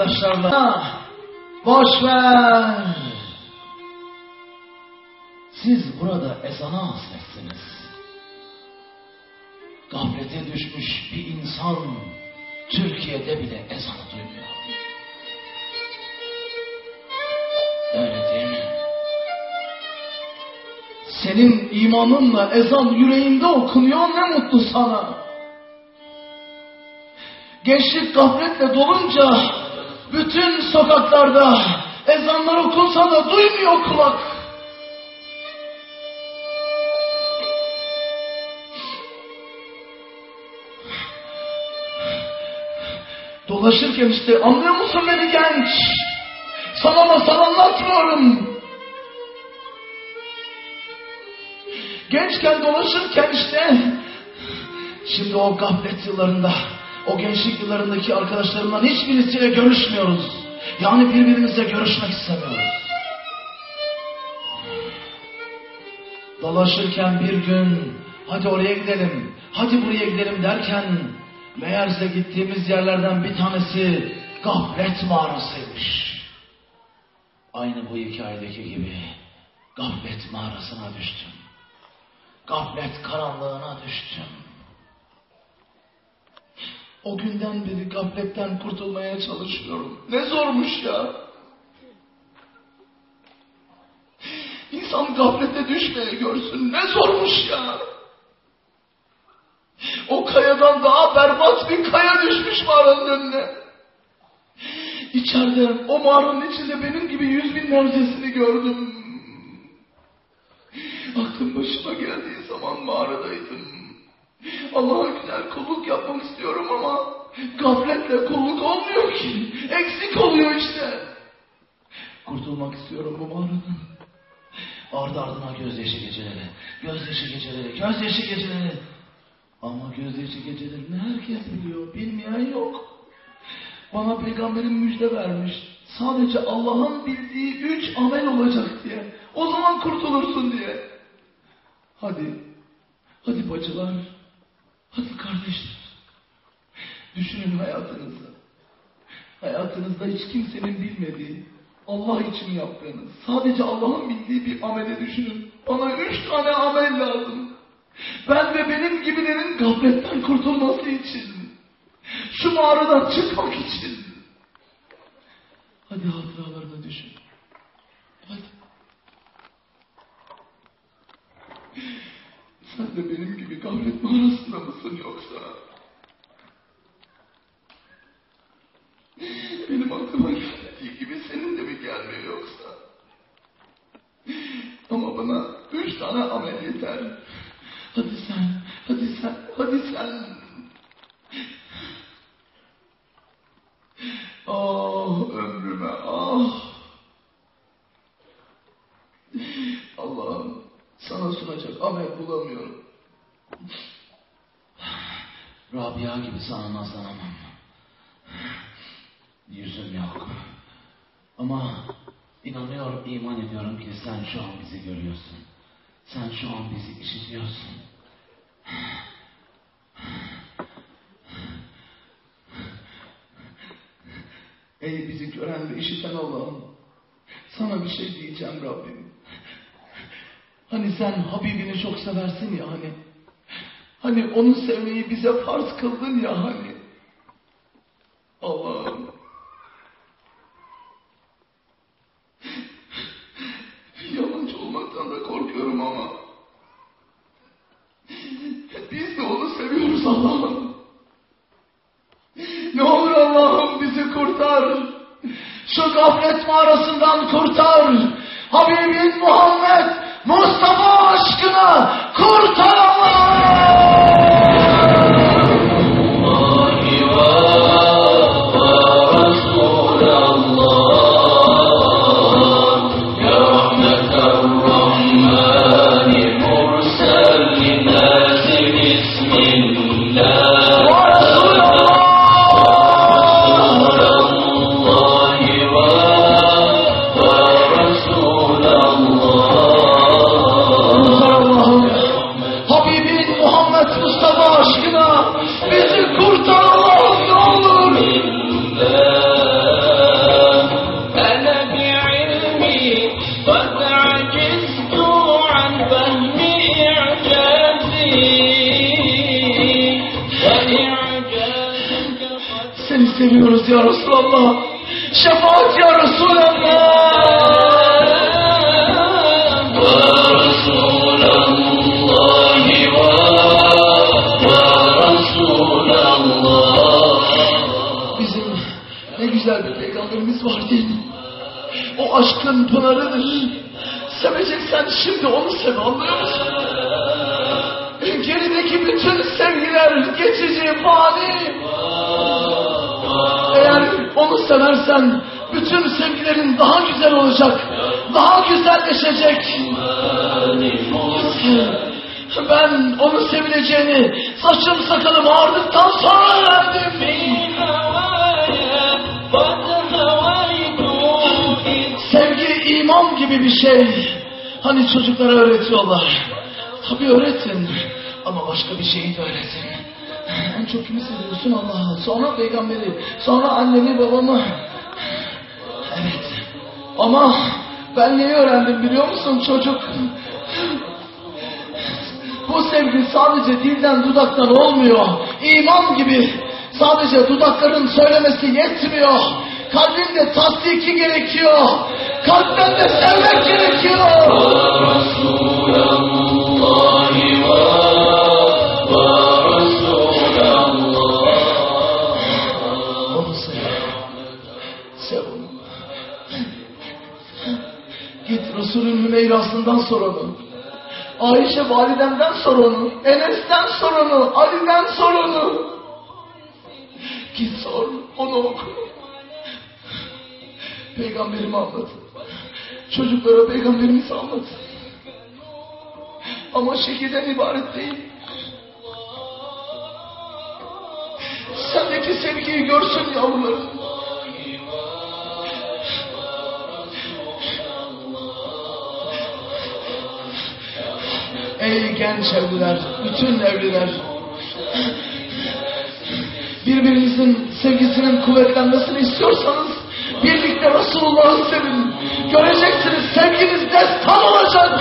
Arkadaşlarla boş ver. Siz burada ezana hasretsiniz. Gaflete düşmüş bir insan Türkiye'de bile ezanı duymuyor. Öyle değil mi? Senin imanınla ezan yüreğinde okunuyor ne mutlu sana. Gençlik gafletle dolunca bütün sokaklarda ezanlar okunsa da duymuyor kulak. Dolaşırken işte anlıyor musun beni genç? Sana masal anlatmıyorum. Gençken dolaşırken işte şimdi o gaflet yıllarında o gençlik yıllarındaki arkadaşlarımdan hiçbirisiyle görüşmüyoruz. Yani birbirimizle görüşmek istemiyoruz. Dolaşırken bir gün hadi oraya gidelim, hadi buraya gidelim derken meğerse gittiğimiz yerlerden bir tanesi gaflet mağarasıymış. Aynı bu hikayedeki gibi gaflet mağarasına düştüm. Gaflet karanlığına düştüm. O günden beri gafletten kurtulmaya çalışıyorum. Ne zormuş ya. İnsan gaflete düşmeye görsün. Ne zormuş ya. O kayadan daha berbat bir kaya düşmüş mağaranın önüne. İçeride o mağaranın içinde benim gibi yüz binlercesini gördüm. Aklım başıma geldiği zaman mağaradaydım. Allah'a güzel kulluk yapmak istiyorum ama gafletle kulluk olmuyor ki. Eksik oluyor işte. Kurtulmak istiyorum bu mağaradan. Ardı ardına gözyaşı geceleri, gözyaşı geceleri, gözyaşı geceleri. Ama gözyaşı gecelerini herkes biliyor, bilmeyen yok. Bana peygamberin müjde vermiş. Sadece Allah'ın bildiği üç amel olacak diye. O zaman kurtulursun diye. Hadi, hadi bacılar, hadi kardeşler. Düşünün hayatınızı. Hayatınızda hiç kimsenin bilmediği, Allah için yaptığınız, sadece Allah'ın bildiği bir amele düşünün. Bana üç tane amel lazım. Ben ve benim gibilerin gafletten kurtulması için. Şu mağaradan çıkmak için. Hadi hatıralarını düşün. Hadi. Sen de benim gibi gaflet mağarasında mısın yoksa? Benim aklıma geldiği gibi senin de mi gelmiyor yoksa? Ama bana üç tane amel yeter. Hadi sen, hadi sen, hadi sen. Ah ömrüme ah. Allah'ım sana sunacak amel bulamıyorum. Rabia gibi sana nazlanamam. Yüzüm yok. Ama inanıyor, iman ediyorum ki sen şu an bizi görüyorsun. Sen şu an bizi işitiyorsun. Ey bizi gören ve işiten Allah'ım. Sana bir şey diyeceğim Rabbim. Hani sen Habibini çok seversin ya hani. Hani onu sevmeyi bize farz kıldın ya hani. Allah'ım. Yalancı olmaktan da korkuyorum ama. Biz de onu seviyoruz Allah'ım. Ne olur Allah'ım bizi kurtar. Şu gaflet mağarasından kurtar. Habibin Muhammed Mustafa aşkına kurtar Habibin geliyoruz ya Resulallah. Şefaat ya Resulallah. Bizim ne güzel bir peygamberimiz var değil mi? O aşkın pınarıdır. Seveceksen şimdi onu sev anlıyor musun? Gerideki bütün sevgiler geçici, fani. Seversen bütün sevgilerin daha güzel olacak. Daha güzelleşecek. Ben onu sevileceğini saçım sakalım ağardıktan sonra öğrendim. Sevgi iman gibi bir şey. Hani çocuklara öğretiyorlar. Tabii öğretin. Ama başka bir şeyi de öğretin. En çok kimi seviyorsun Allah'ı. Sonra peygamberi. Sonra annemi babamı. Evet. Ama ben neyi öğrendim biliyor musun çocuk? Bu sevgi sadece dilden dudaktan olmuyor. İman gibi sadece dudakların söylemesi yetmiyor. Kalbinde tasdiki gerekiyor. Kalpten de sevmek gerekiyor. Hümeyrasından sor onu. Ayşe validemden sor onu. Enes'ten sor onu. Ali'den sor onu. Git sor. Onu oku. Peygamberimi anlat. Çocuklara peygamberimizi anlat. Ama şekilden ibaret değil. Sendeki sevgiyi görsün yavrularım. Ey genç evliler, bütün evliler. Birbirinizin sevgisinin kuvvetlenmesini istiyorsanız birlikte Resulullah'ı sevin. Göreceksiniz sevginiz destan olacak.